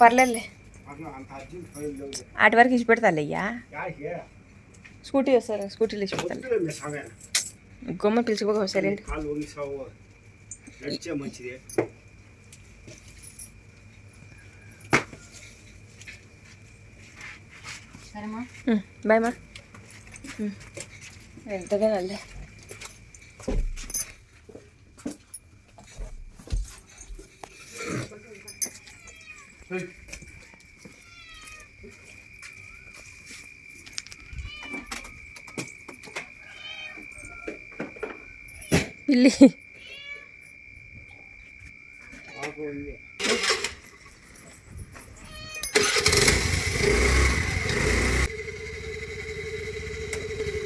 పర్లేదులే. అటు వరకు ఇచ్చి పెడతాలయ్యా? స్కూటీ వస్తారు? స్కూటీలో సమయం. గుమ్మ వంగిసావు నడిచే మంచిది. సరేమా? బాయ్ మా. ఎంతగా నల్లే పిల్లి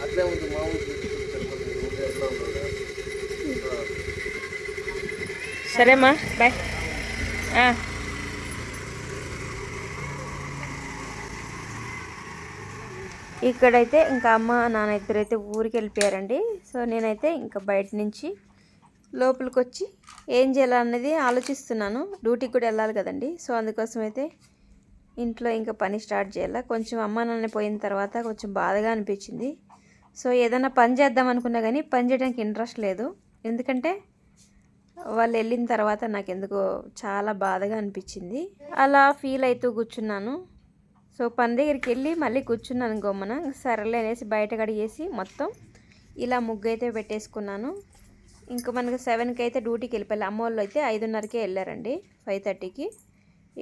అట్లే ఉంది సరేమ్మా బాయ్ ఇక్కడైతే ఇంకా అమ్మ నాన్న ఇద్దరైతే ఊరికి వెళ్ళిపోయారండి. సో నేనైతే ఇంకా బయట నుంచి లోపలికి వచ్చి ఏం చేయాలన్నది ఆలోచిస్తున్నాను. డ్యూటీకి కూడా వెళ్ళాలి కదండి. సో అందుకోసం అయితే ఇంట్లో ఇంకా పని స్టార్ట్ చేయాలి. కొంచెం అమ్మ నాన్న పోయిన తర్వాత కొంచెం బాధగా అనిపించింది. సో ఏదైనా పని చేద్దాం అనుకున్నా కానీ పని చేయడానికి ఇంట్రెస్ట్ లేదు. ఎందుకంటే వాళ్ళు వెళ్ళిన తర్వాత నాకు ఎందుకో చాలా బాధగా అనిపించింది. అలా ఫీల్ అవుతూ కూర్చున్నాను. సో పని దగ్గరికి వెళ్ళి మళ్ళీ కూర్చున్నాను గొమ్మన సరళ అనేసి బయట కడిగేసి మొత్తం ఇలా ముగ్గు అయితే పెట్టేసుకున్నాను. ఇంకా మనకు సెవెన్కి అయితే డ్యూటీకి వెళ్ళిపోయాలి. అమ్మ వాళ్ళు అయితే ఐదున్నరకే వెళ్ళారండి ఫైవ్ థర్టీకి.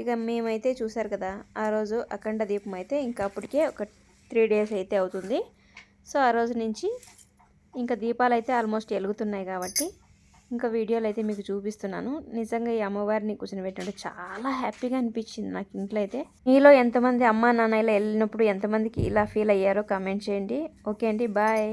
ఇక మేమైతే చూసారు కదా ఆ రోజు అఖండ దీపం అయితే ఇంకా అప్పటికే ఒక త్రీ డేస్ అయితే అవుతుంది. సో ఆ రోజు నుంచి ఇంకా దీపాలు అయితే ఆల్మోస్ట్ వెలుగుతున్నాయి కాబట్టి ఇంకా వీడియోలు అయితే మీకు చూపిస్తున్నాను. నిజంగా ఈ అమ్మవారిని కూర్చొని చాలా హ్యాపీగా అనిపించింది నాకు ఇంట్లో అయితే. మీలో ఎంతమంది అమ్మా నాన్న ఇలా వెళ్ళినప్పుడు ఎంతమందికి ఇలా ఫీల్ అయ్యారో కామెంట్ చేయండి. ఓకే అండి బాయ్